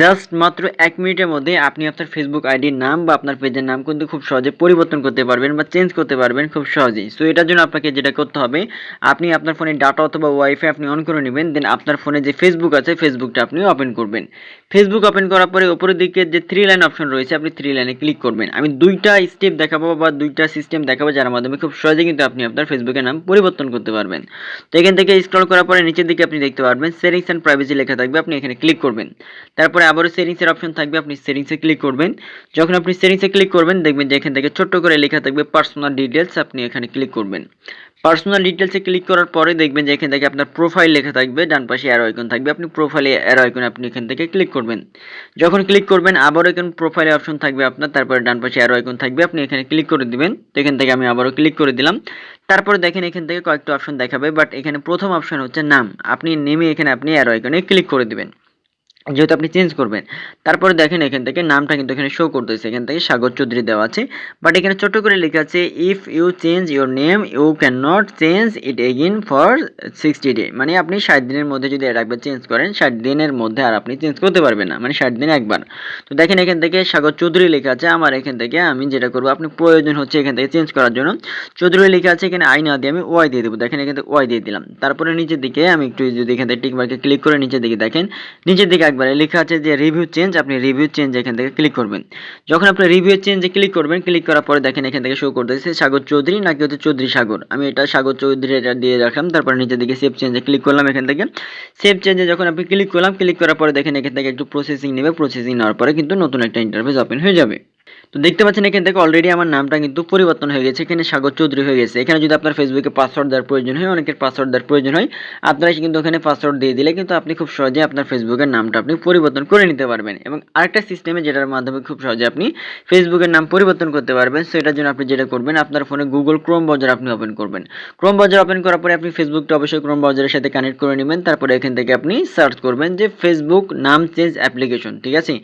Just মাত্র এক মিনিটের মধ্যে আপনি আপনার ফেসবুক আইডির নাম বা আপনার পেজের নাম কিন্তু খুব সহজে পরিবর্তন করতে পারবেন বা চেঞ্জ করতে পারবেন খুব সহজেই। সো এটার জন্য আপনাকে যেটা করতে হবে, আপনি আপনার ফোনে ডাটা অথবা ওয়াইফাই আপনি অন করে নেবেন দেন আপনার ফোনে যে ফেসবুক আছে ফেসবুকটা আপনি ওপেন করবেন। ফেসবুক ওপেন করার পরে উপরের দিকে যে থ্রি লাইন অপশন রয়েছে, আপনি থ্রি লাইনে ক্লিক করবেন। আমি দুইটা স্টেপ দেখাবো বা দুইটা সিস্টেম দেখাবো যার মাধ্যমে খুব সহজে কিন্তু আপনি আপনার ফেসবুকের নাম পরিবর্তন করতে পারবেন। তো এখান থেকে স্ক্রল করার পরে নিচের দিকে আপনি দেখতে পারবেন সেটিংস অ্যান্ড প্রাইভেসি লেখা থাকবে, আপনি এখানে ক্লিক করবেন। তারপরে আবারও সেটিংসের অপশন থাকবে, আপনি সেটিংসে ক্লিক করবেন। যখন আপনি সেটিংসে ক্লিক করবেন, দেখবেন যে এখান থেকে ছোট্ট করে লেখা থাকবে পার্সোনাল ডিটেলস আপনি এখানে ক্লিক করবেন। পার্সোনাল ডিটেলসে ক্লিক করার পরে দেখবেন যে এখান থেকে আপনার প্রোফাইল লেখা থাকবে, ডান পাশে অ্যারো আইকন থাকবে, আপনি প্রোফাইলে অ্যারো আইকন আপনি এখান থেকে ক্লিক করবেন। যখন ক্লিক করবেন, আবারও এখানে প্রোফাইলে অপশন থাকবে আপনার, তারপরে ডান পাশে অ্যারো আইকন থাকবে, আপনি এখানে ক্লিক করে দিবেন। তো এখান থেকে আমি আবারও ক্লিক করে দিলাম। তারপরে দেখেন এখান থেকে কয়েকটা অপশন দেখাবে বাট এখানে প্রথম অপশন হচ্ছে নাম। আপনি নেমে এখানে আপনি অ্যারো আইকনে ক্লিক করে দিবেন। যেহেতু আপনি চেঞ্জ করবেন, তারপরে দেখেন এখান থেকে নামটা কিন্তু এখানে শো করতেছে। এখান থেকে সাগর চৌধুরী দেওয়া আছে। বাট এখানে ছোট করে লেখা আছে if you change your name you can not change it again for sixty day মানে আপনি ষাট দিনের মধ্যে যদি একবার চেঞ্জ করেন, ষাট দিনের মধ্যে আর আপনি চেঞ্জ করতে পারবেন না। মানে ষাট দিন একবার। তো দেখেন এখান থেকে সাগর চৌধুরী লেখা আছে, আমার এখান থেকে আমি যেটা করব, আপনি প্রয়োজন হচ্ছে এখান থেকে চেঞ্জ করার জন্য। চৌধুরী লেখা আছে, এখানে আই না দিয়ে আমি ওয়াই দিয়ে দেবো। দেখেন এখান থেকে ওয়াই দিয়ে দিলাম। তারপরে নিচের দিকে আমি একটু যদি এখান থেকে টিক মার্কে ক্লিক করে নিচের দিকে দেখেন, নিচের দিকে একবারে লেখা আছে যে রিভিউ চেঞ্জ আপনি রিভিউ চেঞ্জ এখান থেকে ক্লিক করবেন। যখন আপনি রিভিউ চেঞ্জে ক্লিক করবেন ক্লিক করার পরে দেখেন এখান থেকে শো করতেছে সাগর চৌধুরী নাকি হচ্ছে চৌধুরী সাগর। আমি এটা সাগর চৌধুরী এটা দিয়ে রাখলাম, তারপর নিচের দিকে সেভ চেঞ্জে ক্লিক করলাম এখান থেকে। সেভ চেঞ্জে যখন আপনি ক্লিক করলাম ক্লিক করার পরে দেখেন এখান থেকে একটু প্রসেসিং নেবে প্রসেসিং নেওয়ার পরে কিন্তু নতুন একটা ইন্টারফেস ওপেন হয়ে যাবে। তো দেখতে পাচ্ছেন এখান থেকে অলরেডি আমার নামটা কিন্তু পরিবর্তন হয়ে গেছে। এখানে সাগর চৌধুরী হয়ে গেছে। এখানে যদি আপনার ফেসবুকে পাসওয়ার্ড দেওয়ার প্রয়োজন হয়, অনেকের পাসওয়ার্ড দেওয়ার প্রয়োজন হয়, আপনারা কিন্তু ওখানে পাসওয়ার্ড দিয়ে দিলে কিন্তু আপনি খুব সহজে আপনার ফেসবুকের নামটা আপনি পরিবর্তন করে নিতে পারবেন। এবং আরেকটা সিস্টেমে যেটার মাধ্যমে খুব সহজে আপনি ফেসবুকের নাম পরিবর্তন করতে পারবেন সেটার জন্য আপনি যেটা করবেন, আপনার ফোনে গুগল ক্রোম ব্রাউজার আপনি ওপেন করবেন। ক্রোম ব্রাউজার ওপেন করার পরে আপনি ফেসবুকটা অবশ্যই ক্রোম ব্রাউজারের সাথে কানেক্ট করে নেবেন, তারপরে এখান থেকে আপনি সার্চ করবেন যে ফেসবুক নাম চেঞ্জ অ্যাপ্লিকেশন ঠিক আছে?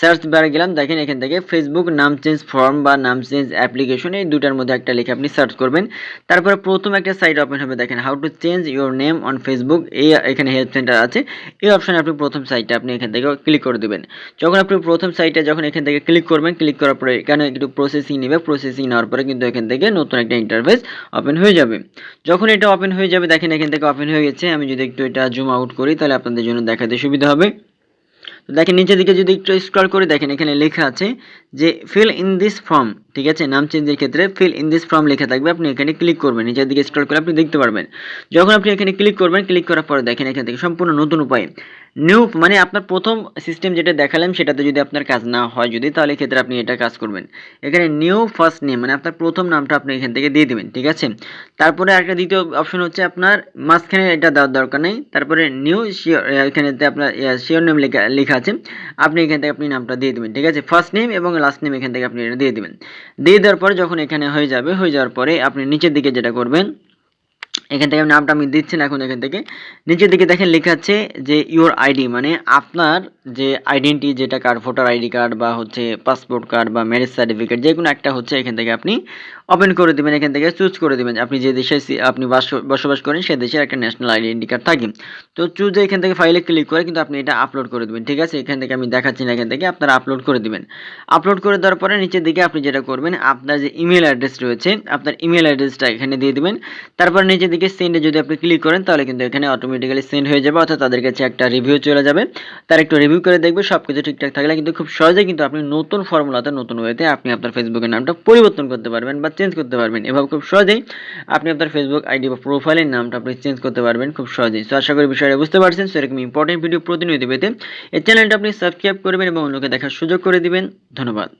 সার্চ বারে গেলাম, দেখেন এখান থেকে ফেসবুক নাম চেঞ্জ ফর্ম বা নাম চেঞ্জ অ্যাপ্লিকেশন এই দুটার মধ্যে একটা লিখে আপনি সার্চ করবেন। তারপরে প্রথম একটা সাইট ওপেন হবে, দেখেন how to change your name on Facebook এই এখানে হেল্প সেন্টার আছে। এই অপশানে আপনি প্রথম সাইটটা আপনি এখান থেকে ক্লিক করে দেবেন। যখন আপনি প্রথম সাইটে যখন এখান থেকে ক্লিক করবেন ক্লিক করার পরে এখানে একটু প্রসেসিং নেবে প্রসেসিং নেওয়ার পরে কিন্তু এখান থেকে নতুন একটা ইন্টারফেস ওপেন হয়ে যাবে। যখন এটা ওপেন হয়ে যাবে, দেখেন এখান থেকে ওপেন হয়ে গেছে, আমি যদি একটু এটা জুম আউট করি, তাহলে আপনাদের জন্য দেখাতে সুবিধা হবে। তো দেখেন, নিচের দিকে যদি একটু স্ক্রল করে দেখেন, এখানে লেখা আছে যে ফিল ইন দিস ফর্ম ঠিক আছে? নাম চেঞ্জের ক্ষেত্রে ফিল ইন দিস ফর্ম লেখা থাকবে। আপনি এখানে ক্লিক করবেন, নিচের দিকে স্ক্রল করে আপনি দেখতে পারবেন। যখন আপনি এখানে ক্লিক করবেন ক্লিক করার পরে দেখেন এখান থেকে সম্পূর্ণ নতুন উপায়। নিউ মানে আপনার প্রথম সিস্টেম যেটা দেখালাম, সেটাতে যদি আপনার কাজ না হয় যদি, তাহলে ক্ষেত্রে আপনি এটা কাজ করবেন। এখানে নিউ ফার্স্ট নেম মানে আপনার প্রথম নামটা আপনি এখান থেকে দিয়ে দেবেন, ঠিক আছে? তারপরে একটা দ্বিতীয় অপশন হচ্ছে আপনার মাঝখানে এটা দেওয়ার দরকার নেই। তারপরে নিউ শিওর এখানেতে আপনার শিওর নেম লেখা লেখা আছে। আপনি এখান থেকে আপনি নামটা দিয়ে দেবেন, ঠিক আছে? ফার্স্ট নেম এবং লাস্ট নেম এখান থেকে আপনি এটা দিয়ে দেবেন। দিয়ে দেওয়ার পরে যখন এখানে হয়ে যাবে, হয়ে যাওয়ার পরে আপনি নিচের দিকে যেটা করবেন, এখান থেকে নামটা আমি দিচ্ছি না এখন এখান থেকে। নিচের দিকে দেখেন লেখা আছে যে ইউর আইডি মানে আপনার যে আইডেন্টি যেটা কার্ড ভোটার আইডি কার্ড বা হচ্ছে পাসপোর্ট কার্ড বা ম্যারেজ সার্টিফিকেট যে কোনো একটা হচ্ছে এখান থেকে আপনি ওপেন করে দেবেন, এখান থেকে চুজ করে দেবেন। আপনি যে দেশে আপনি বসবাস করেন, সে দেশের একটা ন্যাশনাল আইডেন্টি কার্ড থাকে। তো চুজ এখান থেকে ফাইলে ক্লিক করে কিন্তু আপনি এটা আপলোড করে দেবেন, ঠিক আছে? এখান থেকে আমি দেখাচ্ছি না, এখান থেকে আপনারা আপলোড করে দেবেন। আপলোড করে দেওয়ার পরে নিচের দিকে আপনি যেটা করবেন, আপনার যে ইমেল অ্যাড্রেস রয়েছে, আপনার ইমেল অ্যাড্রেসটা এখানে দিয়ে দেবেন। তারপর নিচের দিকে সেন্ডে যদি আপনি ক্লিক করেন, তাহলে কিন্তু এখানে অটোমেটিক্যালি সেন্ড হয়ে যাবে, অর্থাৎ তাদের কাছে একটা রিভিউ চলে যাবে। তার একটু রিভিউ করে দেখবে সব কিছু ঠিকঠাক থাকলে কিন্তু খুব সহজে কিন্তু আপনি নতুন ফর্মুলাতে নতুন ওয়েতে আপনি আপনার ফেসবুকের নামটা পরিবর্তন করতে পারবেন বা চেঞ্জ করতে পারবেন। এভাবে খুব সহজেই আপনি আপনার ফেসবুক আইডি বা প্রোফাইলের নামটা আপনি চেঞ্জ করতে পারবেন খুব সহজেই। সো আশা করি বিষয়টা বুঝতে পারছেন। সেরকম ইম্পর্টেন্ট ভিডিও প্রতিনিয়ত পেতে এই চ্যানেলটা আপনি সাবস্ক্রাইব করবেন এবং অন্যকে দেখার সুযোগ করে দিবেন। ধন্যবাদ।